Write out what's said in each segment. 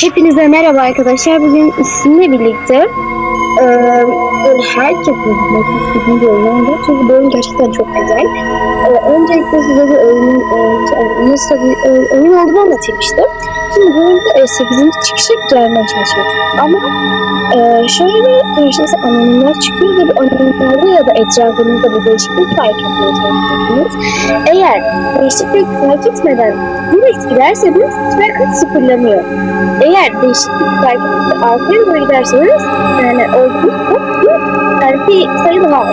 Hepinize merhaba arkadaşlar. Bugün sizinle birlikte eee böyle herkesin bilmek istediği bir oyun. Çünkü bu oyun gerçekten çok güzel. Eee, öncelikle size bir oyunun eee, nasıl bir eee, oyun olduğunu anlatayım işte. Şimdi bu oyunda eee, 8. çıkışa gelmeye çalışıyoruz. Ama eee şöyle karşınıza anonimler çıkıyor ve bu anonimlerde ya da etrafınızda bir değişiklik fark çalışıyorsunuz. Eğer değişiklik fark etmeden direkt giderseniz sürekli sıfırlanıyor. Eğer değişiklik fark edip arkaya doğru giderseniz yani olduğunuzda bir sayı daha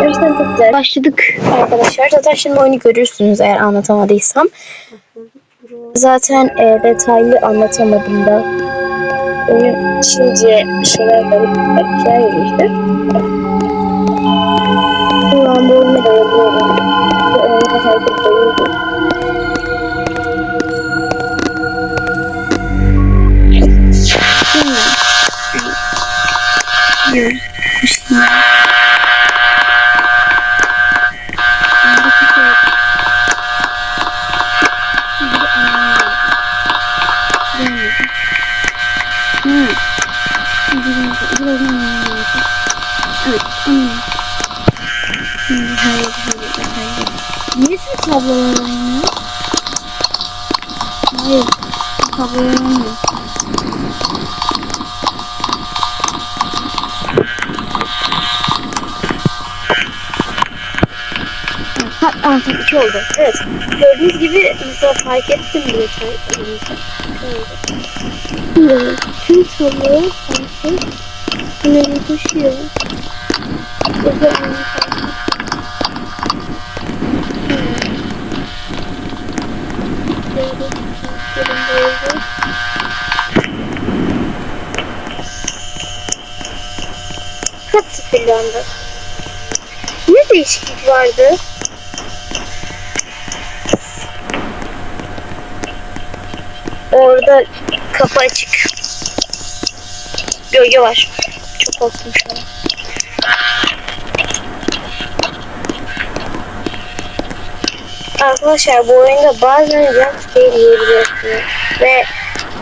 Gerçekten çok güzel. Başladık arkadaşlar. Zaten şimdi oyunu görürsünüz eğer anlatamadıysam. Zaten e, detaylı anlatamadım da. Oyun içince bir şeyler garip şeyler işte. Niye siz kablolar oynuyor? Hayır. Kablolar oynuyor. Ha, ah, tabii ki oldu. Evet. Gördüğünüz gibi mesela fark ettim detay. Evet. Tüm kablolar sanki bunları taşıyor. Özel böyle. Kaç sıfırlandı? Ne değişiklik vardı? Orada kapı açık. Gölge var. Çok korktum şu an. Arkadaşlar bu oyunda bazen jumpscare yiyebiliyorsunuz. Ve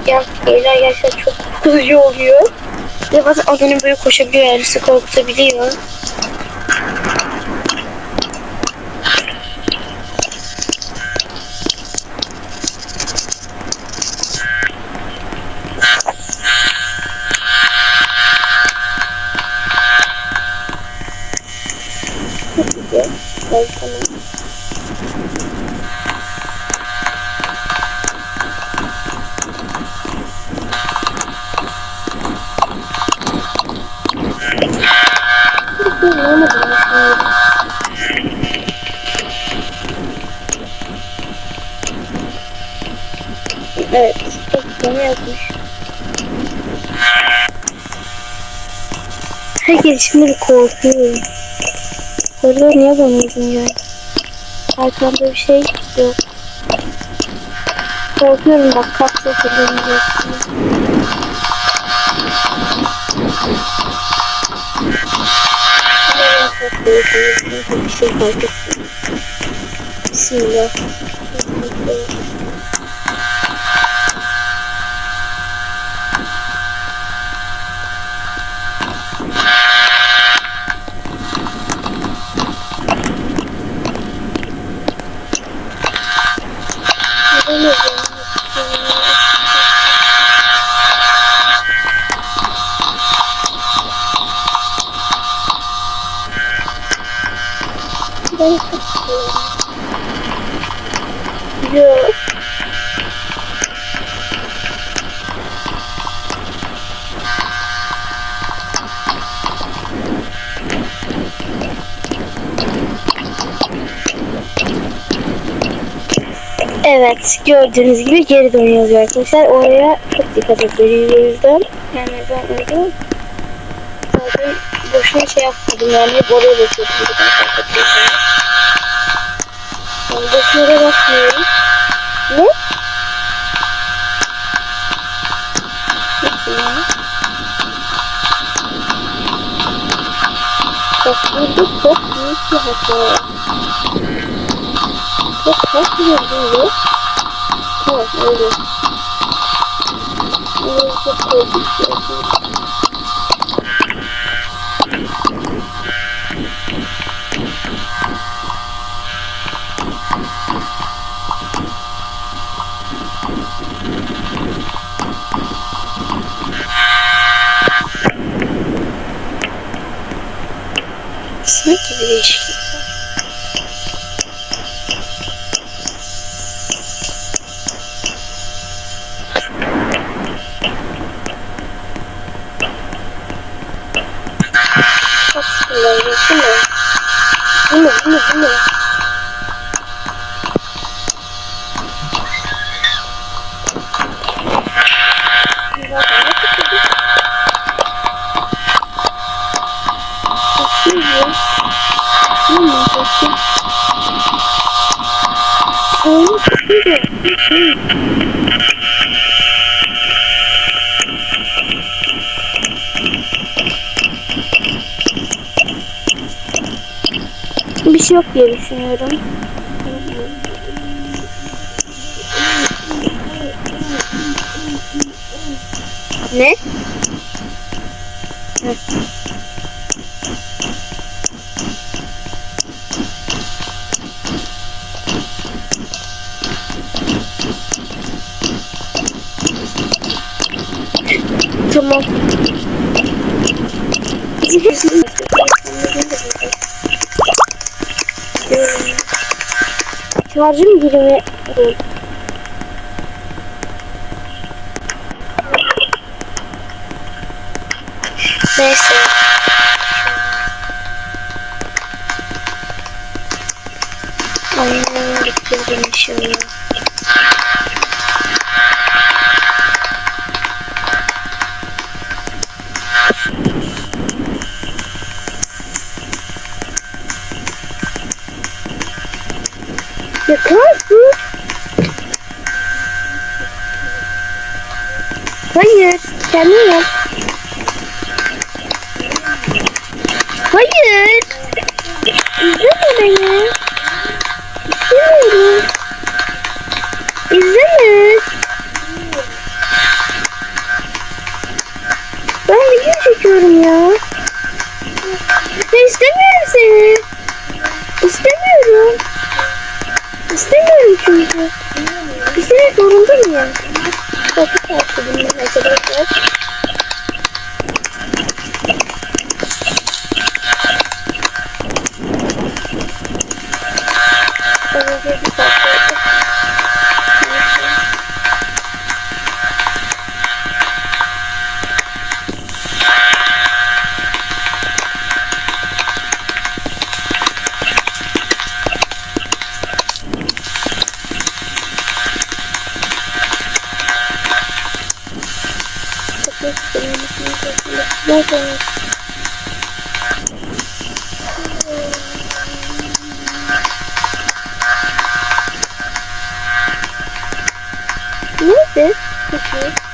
jumpscare'ler gerçekten çok korkutucu oluyor. Ve bazen adamın böyle koşabiliyor yani sizi korkutabiliyor. Evet, tamam. Bakın, olmadı mı şimdi? Evet, güzel yapmış. Herkes şimdi korkuyor. Koridor niye izin geldi? Arkamda bir şey yok. Korkuyorum bak kalk seslerini şey. Bismillah. Evet, gördüğünüz gibi geri dönüyoruz arkadaşlar. Oraya çok dikkat ediyoruz o yüzden. Yani ben öyle zaten boşuna şey yapmadım yani hep oraya bakıyordum. Yani boşuna bakmıyorum. Ne? Bak burada çok büyük bir hata var. Çok çok bir yazıyor. Evet öyle. Burası çok korkunç. Sanki bir değişiklik var. Çok sıkıntı bu ne? Bu ne? Bu ne? Şey yok diye düşünüyorum. Ne? Tamam. Şarjım 20 değil. Neyse. Bitirdim inşallah. Yakarsın. Hayır. Kendin yap. Hayır. İzleme beni. İstemiyorum. İzleme. Ben video çekiyorum ya. Ben istemiyorum seni. İstemiyorum. İstemiyorum çünkü. İstemek zorunda mıyım? Kapı kalktı bunun arkadaşlar. Az önce bir kalktı. Çok Bakın. Neyse. Peki.